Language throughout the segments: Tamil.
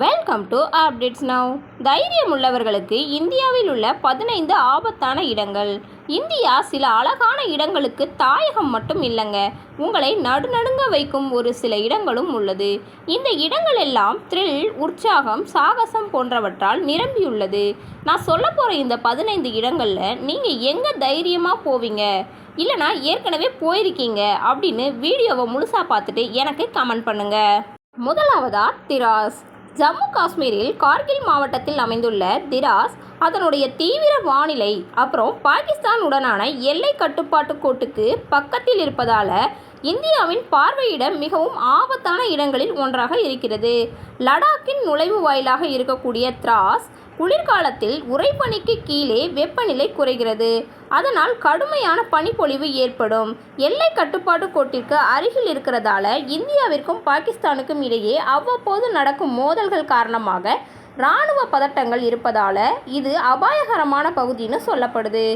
வெல்கம் டு அப்டேட்ஸ் நவ் தைரியம் உள்ளவர்களுக்கு இந்தியாவில் உள்ள பதினைந்து ஆபத்தான இடங்கள். இந்தியா சில அழகான இடங்களுக்கு தாயகம் மட்டும் இல்லைங்க. உங்களை நடுநடுங்க வைக்கும் ஒரு சில இடங்களும் உள்ளது. இந்த இடங்கள் எல்லாம் த்ரில் உற்சாகம் சாகசம் போன்றவற்றால் நிரம்பியுள்ளது. நான் சொல்ல போகிற இந்த பதினைந்து இடங்களில் நீங்கள் எங்கே தைரியமாக போவீங்க? இல்லைனா ஏற்கனவே போயிருக்கீங்க அப்படின்னு வீடியோவை முழுசாக பார்த்துட்டு எனக்கு கமெண்ட் பண்ணுங்கள் முதலாவதா திராஸ் ஜம்மு காஷ்மீரில் கார்கில் மாவட்டத்தில் அமைந்துள்ள திராஸ் அதனுடைய தீவிர வானிலை அப்புறம் பாகிஸ்தான் உடனான எல்லை கட்டுப்பாட்டு கோட்டுக்கு பக்கத்தில் இருப்பதால் இந்தியாவின் பார்வையிட மிகவும் ஆபத்தான இடங்களில் ஒன்றாக இருக்கிறது. லடாக்கின் நுழைவு வாயிலாக இருக்கக்கூடிய திராஸ் குளிர்காலத்தில் உறைபனிக்கு கீழே வெப்பநிலை குறைகிறது. அதனால் கடுமையான பனிப்பொழிவு ஏற்படும். எல்லை கட்டுப்பாட்டு கோட்டிற்கு அருகில் இருக்கிறதால இந்தியாவிற்கும் பாகிஸ்தானுக்கும் இடையே அவ்வப்போது நடக்கும் மோதல்கள் காரணமாக இராணுவ பதட்டங்கள் இருப்பதால் இது அபாயகரமான பகுதின்னு சொல்லப்படுது.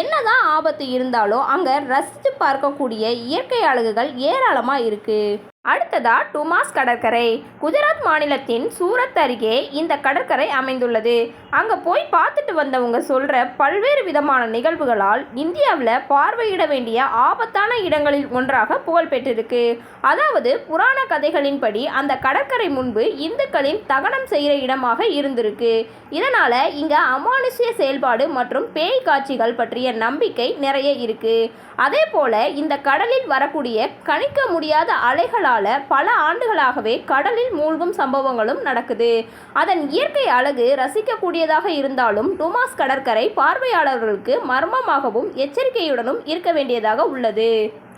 என்னதான் ஆபத்து இருந்தாலும் அங்கே ரசித்து பார்க்கக்கூடிய இயற்கை அழகுகள் ஏராளமாக இருக்குது அடுத்ததா டுமாஸ் கடற்கரை. குஜராத் மாநிலத்தின் சூரத் அருகே இந்த கடற்கரை அமைந்துள்ளது. அங்கே போய் பார்த்துட்டு வந்தவங்க சொல்கிற பல்வேறு விதமான நிகழ்வுகளால் இந்தியாவில் பார்வையிட வேண்டிய ஆபத்தான இடங்களில் ஒன்றாக புகழ் பெற்றிருக்கு. அதாவது புராண கதைகளின்படி அந்த கடற்கரை முன்பு இந்துக்களின் தகனம் செய்கிற இடமாக இருந்திருக்கு. இதனால் இங்கே அமானுஷ்ய செயல்பாடு மற்றும் பேய் காட்சிகள் பற்றிய நம்பிக்கை நிறைய இருக்குது அதே போல் இந்த கடலில் வரக்கூடிய கணிக்க முடியாத அலைகளால் பல ஆண்டுகளாகவே கடலில் மூழ்கும் சம்பவங்களும் நடக்குது. அதன் இயற்கை அழகு ரசிக்கக்கூடியதாக இருந்தாலும் டுமாஸ் கடற்கரை பார்வையாளர்களுக்கு மர்மமாகவும் எச்சரிக்கையுடனும் இருக்க வேண்டியதாக உள்ளது.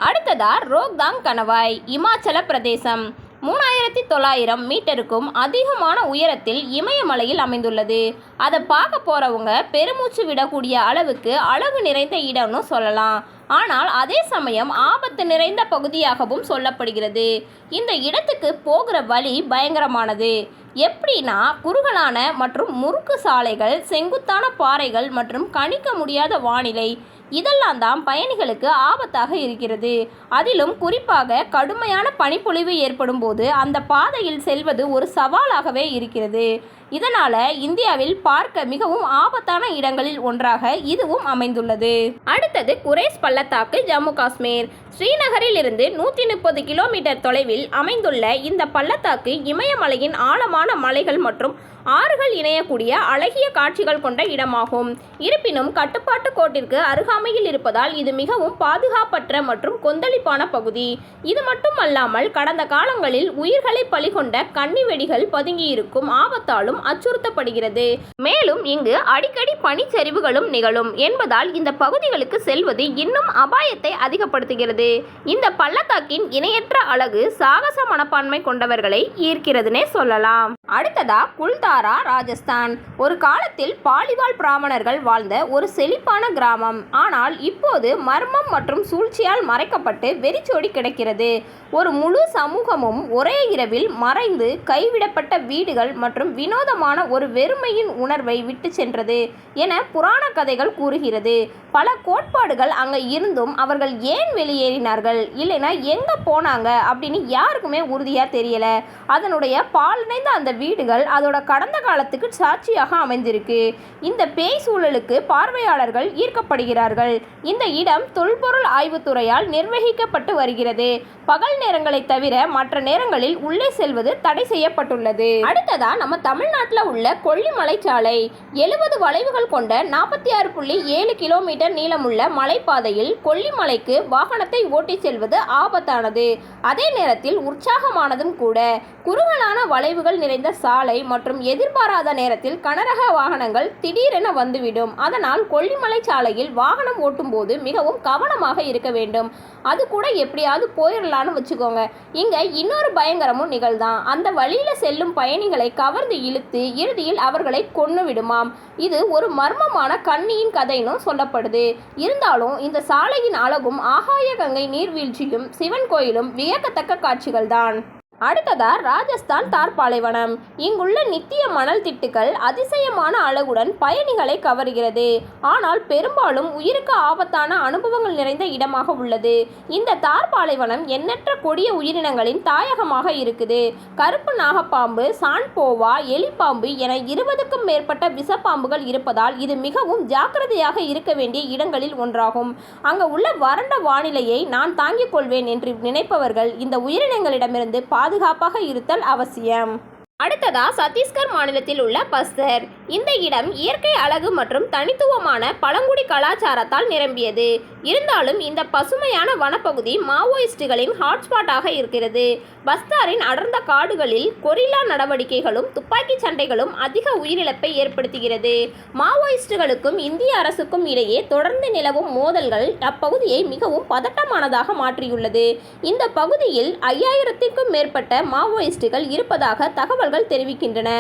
அடுத்ததா ரோக்தாங் கணவாய் இமாச்சல பிரதேசம். மூணாயிரத்தி தொள்ளாயிரம் மீட்டருக்கும் அதிகமான உயரத்தில் இமயமலையில் அமைந்துள்ளது. அதை பார்க்க போகிறவங்க பெருமூச்சு விடக்கூடிய அளவுக்கு அழகு நிறைந்த இடம்னு சொல்லலாம். ஆனால் அதே சமயம் ஆபத்து நிறைந்த பகுதியாகவும் சொல்லப்படுகிறது. இந்த இடத்துக்கு போகிற வழி பயங்கரமானது. எப்படின்னா குறுகலான மற்றும் முறுக்கு சாலைகள் செங்குத்தான பாறைகள் மற்றும் கணிக்க முடியாத வானிலை இதெல்லாம் தான் பயணிகளுக்கு ஆபத்தாக இருக்கிறது. அதிலும் குறிப்பாக கடுமையான பனிப்பொழிவு ஏற்படும் போது அந்த பாதையில் செல்வது ஒரு சவாலாகவே இருக்கிறது. இதனால் இந்தியாவில் பார்க்க மிகவும் ஆபத்தான இடங்களில் ஒன்றாக இதுவும் அமைந்துள்ளது. அடுத்தது குரேஸ் பள்ளத்தாக்கு ஜம்மு காஷ்மீர். ஸ்ரீநகரில் இருந்து நூற்றி முப்பது கிலோமீட்டர் தொலைவில் அமைந்துள்ள இந்த பள்ளத்தாக்கு இமயமலையின் ஆழமான மலைகள் மற்றும் ஆறுகள் இணையக்கூடிய அழகிய காட்சிகள் கொண்ட இடமாகும். இருப்பினும் கட்டுப்பாட்டு கோட்டிற்கு அருகாமையில் இருப்பதால் இது மிகவும் பாதுகாப்பற்ற மற்றும் கொந்தளிப்பான பகுதி. இது மட்டுமல்லாமல் கடந்த காலங்களில் உயிர்களை பலிகொண்ட கன்னி வெடிகள் பதுங்கியிருக்கும் ஆபத்தாலும் அச்சுறுத்தப்படுகிறது. மேலும் இங்கு அடிக்கடி பனிச்சரிவுகளும் நிகழும் என்பதால் இந்த பகுதிகளுக்கு செல்வது இன்னும் அபாயத்தை அதிகப்படுத்துகிறது. இந்த பள்ளத்தாக்கின் இணையற்ற அழகு சாகச மனப்பான்மை கொண்டவர்களை ஈர்க்கிறதுனே சொல்லலாம். அடுத்ததா குல்தாரா ராஜஸ்தான். ஒரு காலத்தில் பாலிவால் பிராமணர்கள் வாழ்ந்த ஒரு செழிப்பான கிராமம். ஆனால் இப்போது மர்மம் மற்றும் சூழ்ச்சியால் மறைக்கப்பட்டு வெறிச்சோடி கிடக்கிறது. ஒரு முழு சமூகமும் ஒரே இரவில் மறைந்து கைவிடப்பட்ட வீடுகள் மற்றும் வினோதமான ஒரு வெறுமையின் உணர்வை விட்டு சென்றது என புராண கதைகள் கூறுகிறது. பல கோட்பாடுகள் அங்கே இருந்தும் அவர்கள் ஏன் வெளியேறினார்கள்? இல்லைன்னா எங்கே போனாங்க? அப்படின்னு யாருக்குமே உறுதியாக தெரியல. அதனுடைய பால் அந்த வீடுகள் அதோட கடந்த காலத்துக்கு சாட்சியாக அமைந்திருக்கு. இந்த பேய் சூழலுக்கு பார்வையாளர்கள் ஈர்க்கப்படுகிறார்கள். இந்த இடம் தொல்பொருள் ஆய்வுத்துறையால் நிர்வகிக்கப்பட்டு வருகிறது. பகல் நேரங்களை தவிர மற்ற நேரங்களில் உள்ளே செல்வது தடை செய்யப்பட்டுள்ளது. அடுத்ததா நம்ம தமிழ்நாட்டில் உள்ள கொல்லிமலை சாலை எழுபது வளைவுகள் கொண்ட நாற்பத்தி ஆறு புள்ளி ஏழு கிலோமீட்டர் நீளமுள்ள மலைப்பாதையில் கொல்லிமலைக்கு வாகனத்தை ஓட்டிச் செல்வது ஆபத்தானது. அதே நேரத்தில் உற்சாகமானதும் கூட. குறுகலான வளைவுகள் நிறைந்த சாலை மற்றும் எதிர்பாராத நேரத்தில் கனரக வாகனங்கள் திடீரென வந்துவிடும். அதனால் கொல்லிமலை சாலையில் வாகனம் ஓட்டும்போது மிகவும் கவனமாக இருக்க வேண்டும். அது கூட எப்படியாவது போயிடலான்னு வச்சுக்கோங்க. இங்கே இன்னொரு பயங்கரமும் நிகழ்தான் அந்த வழியில் செல்லும் பயணிகளை கவர்ந்து இழுத்து இறுதியில் அவர்களை கொன்று விடுமாம். இது ஒரு மர்மமான கண்ணியின் கதைனும் சொல்லப்படுது. இருந்தாலும் இந்த சாலையின் அழகும் ஆகாய கங்கை நீர்வீழ்ச்சியும் சிவன் கோயிலும் வியக்கத்தக்க காட்சிகள்தான். அடுத்ததா ராஜஸ்தான் தார் பாலைவனம் இங்குள்ள நித்திய மணல் திட்டுகள் அதிசயமான அழகுடன் பயணிகளை கவர்கிறது. ஆனால் பெரும்பாலும் உயிருக்கு ஆபத்தான அனுபவங்கள் நிறைந்த இடமாக உள்ளது. இந்த தார் பாலைவனம் எண்ணற்ற கொடிய உயிரினங்களின் தாயகமாக இருக்குது. கருப்பு நாகப்பாம்பு சான்போவா எலிப்பாம்பு என இருபதுக்கும் மேற்பட்ட விஷப்பாம்புகள் இருப்பதால் இது மிகவும் ஜாக்கிரதையாக இருக்க வேண்டிய இடங்களில் ஒன்றாகும். அங்கு உள்ள வறண்ட வானிலையை நான் தாங்கிக் கொள்வேன் என்று நினைப்பவர்கள் இந்த உயிரினங்களிடமிருந்து பாதுகாப்பாக இருத்தல் அவசியம். அடுத்ததா சத்தீஸ்கர் மாநிலத்தில் உள்ள பஸ்தர். இந்த இடம் இயற்கை அழகு மற்றும் தனித்துவமான பழங்குடி கலாச்சாரத்தால் நிரம்பியது. இருந்தாலும் இந்த பசுமையான வனப்பகுதி மாவோயிஸ்டுகளின் ஹாட்ஸ்பாட்டாக இருக்கிறது. பஸ்தாரின் அடர்ந்த காடுகளில் கொரில்லா நடவடிக்கைகளும் துப்பாக்கிச் சண்டைகளும் அதிக உயிரிழப்பை ஏற்படுத்துகிறது. மாவோயிஸ்டுகளுக்கும் இந்திய அரசுக்கும் இடையே தொடர்ந்து நிலவும் மோதல்கள் அப்பகுதியை மிகவும் பதட்டமானதாக மாற்றியுள்ளது. இந்த பகுதியில் ஐயாயிரத்திற்கும் மேற்பட்ட மாவோயிஸ்டுகள் இருப்பதாக தகவல் தகவல்கள் தெரிவிக்கின்றன.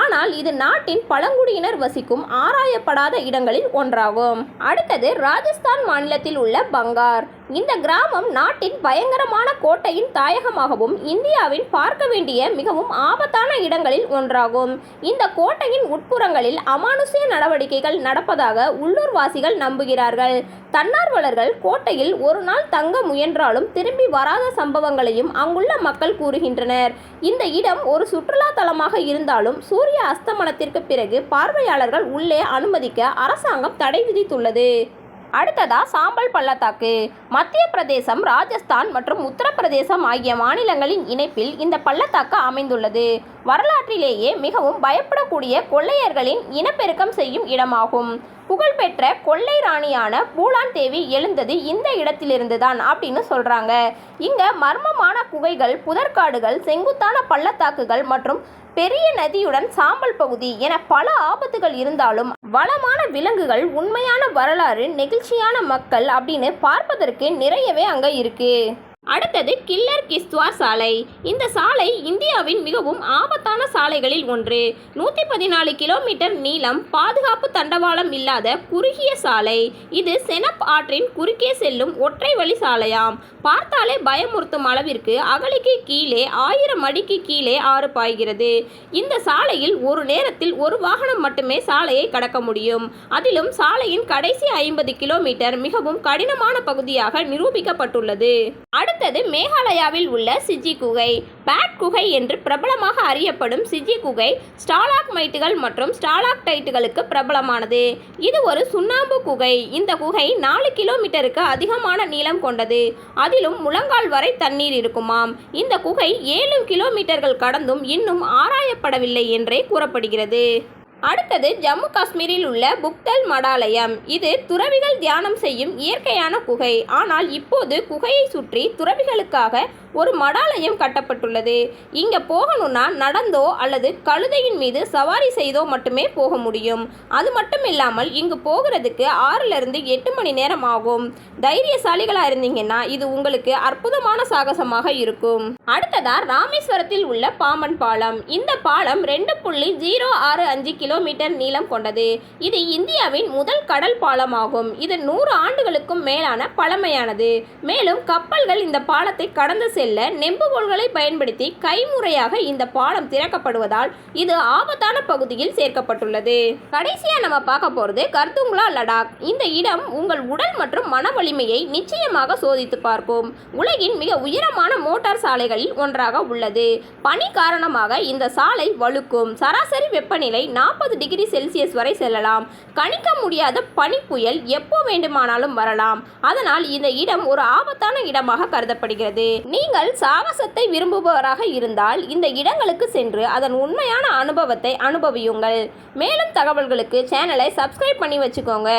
ஆனால் இது நாட்டின் பழங்குடியினர் வசிக்கும் ஆராயப்படாத இடங்களில் ஒன்றாகும். அடுத்தது ராஜஸ்தான் மாநிலத்தில் உள்ள பங்கார். இந்த கிராமம் நாட்டின் பயங்கரமான கோட்டையின் தாயகமாகவும் இந்தியாவின் பார்க்க வேண்டிய மிகவும் ஆபத்தான இடங்களில் ஒன்றாகும். இந்த கோட்டையின் உட்புறங்களில் அமானுஷ்ய நடவடிக்கைகள் நடப்பதாக உள்ளூர்வாசிகள் நம்புகிறார்கள். தன்னார்வலர்கள் கோட்டையில் ஒரு நாள் தங்க முயன்றாலும் திரும்பி வராத சம்பவங்களையும் அங்குள்ள மக்கள் கூறுகின்றனர். இந்த இடம் ஒரு சுற்றுலா தலமாக இருந்தாலும் சூரிய அஸ்தமனத்திற்கு பிறகு பார்வையாளர்கள் உள்ளே அனுமதிக்க அரசாங்கம் தடை விதித்துள்ளது. அடுத்ததா சாம்பல் பள்ளத்தாக்கு. மத்திய பிரதேசம் ராஜஸ்தான் மற்றும் உத்தரப்பிரதேசம் ஆகிய மாநிலங்களின் இணைப்பில் இந்த பள்ளத்தாக்கு அமைந்துள்ளது. வரலாற்றிலேயே மிகவும் பயப்படக்கூடிய கொள்ளையர்களின் இனப்பெருக்கம் செய்யும் இடமாகும். புகழ்பெற்ற கொள்ளை ராணியான பூலான் தேவி எழுந்தது இந்த இடத்திலிருந்துதான் அப்படின்னு சொல்கிறாங்க இங்கே மர்மமான குகைகள் புதற்காடுகள் செங்குத்தான பள்ளத்தாக்குகள் மற்றும் பெரிய நதியுடன் சாம்பல் பகுதி என பல ஆபத்துகள் இருந்தாலும் வளமான விலங்குகள் உண்மையான வரலாறு நெகிழ்ச்சியான மக்கள் அப்படின்னு பார்ப்பதற்கு நிறையவே அங்கே இருக்குது அடுத்தது கில்லர் கிஸ்துவார் சாலை. இந்த சாலை இந்தியாவின் மிகவும் ஆபத்தான சாலைகளில் ஒன்று. நூற்றி பதினாலு கிலோமீட்டர் நீளம் பாதுகாப்பு தண்டவாளம் இல்லாத குறுகிய சாலை. இது செனப் ஆற்றின் குறுக்கே செல்லும் ஒற்றை வழி சாலையாம். பார்த்தாலே பயமுறுத்தும் அளவிற்கு அகலிக்கு கீழே ஆயிரம் அடிக்கு கீழே ஆறு பாய்கிறது. இந்த சாலையில் ஒரு நேரத்தில் ஒரு வாகனம் மட்டுமே சாலையை கடக்க முடியும். அதிலும் சாலையின் கடைசி ஐம்பது கிலோமீட்டர் மிகவும் கடினமான பகுதியாக நிரூபிக்கப்பட்டுள்ளது. அடுத்தது மேகாலயாவில் உள்ள சிஜி குகை பேட் குகை என்று பிரபலமாக அறியப்படும் சிஜி குகை ஸ்டாலாக்மைட்டுகள் மற்றும் ஸ்டாலாக்டைட்டுகளுக்கு பிரபலமானது. இது ஒரு சுண்ணாம்பு குகை. இந்த குகை நாலு கிலோமீட்டருக்கு அதிகமான நீளம் கொண்டது. அதிலும் முழங்கால் வரை தண்ணீர் இருக்குமாம். இந்த குகை ஏழு கிலோமீட்டர்கள் கடந்தும் இன்னும் ஆராயப்படவில்லை என்றே கூறப்படுகிறது. அடுத்தது ஜம்மு காஷ்மீரில் உள்ள புக்தல் மடாலயம். இது துறவிகள் தியானம் செய்யும் இயற்கையான குகை. ஆனால் இப்போது குகையை சுற்றி துறவிகளுக்காக ஒரு மடாலயம் கட்டப்பட்டுள்ளது. இங்கே போகணும்னா நடந்தோ அல்லது கழுதையின் மீது சவாரி செய்தோ மட்டுமே போக முடியும். அது மட்டும் இல்லாமல் இங்கு போகிறதுக்கு ஆறிலிருந்து எட்டு மணி நேரம் ஆகும். தைரியசாலிகளாக இருந்தீங்கன்னா இது உங்களுக்கு அற்புதமான சாகசமாக இருக்கும். அடுத்ததா ராமேஸ்வரத்தில் உள்ள பாம்பன் பாலம். இந்த பாலம் ரெண்டு புள்ளி ஜீரோ ஆறு அஞ்சு கிலோமீட்டர் நீளம் கொண்டது. இது இந்தியாவின் முதல் கடல் பாலமாகும். இது நூறு ஆண்டுகளுக்கும் மேலான பழமையானது. மேலும் கப்பல்கள் இந்த பாலத்தை கடந்து செல்ல நெம்புகோல்களை பயன்படுத்தி கைமுறையாக இந்த பாலம் திறக்கப்படுவதால் இது ஆபத்தான பகுதியில் சேர்க்கப்பட்டுள்ளது. கடைசியா நம்ம பார்க்க போகிறது கர்துங்லா லடாக். இந்த இடம் உங்கள் உடல் மற்றும் மன வலிமையை நிச்சயமாக சோதித்து பார்க்கும். உலகின் மிக உயரமான மோட்டார் சாலைகளில் ஒன்றாக உள்ளது. பனி காரணமாக இந்த சாலை வலுக்கும் சராசரி வெப்பநிலை நாற்பது நாற்பது டிகிரி செல்சியஸ் வரை செல்லலாம். கணிக்க முடியாத பனிப்புயல் எப்போ வேண்டுமானாலும் வரலாம். அதனால் இந்த இடம் ஒரு ஆபத்தான இடமாக கருதப்படுகிறது. நீங்கள் சாகசத்தை விரும்புபவராக இருந்தால் இந்த இடங்களுக்கு சென்று அதன் உண்மையான அனுபவத்தை அனுபவியுங்கள். மேலும் தகவல்களுக்கு சேனலை சப்ஸ்கிரைப் பண்ணி வச்சுக்கோங்க.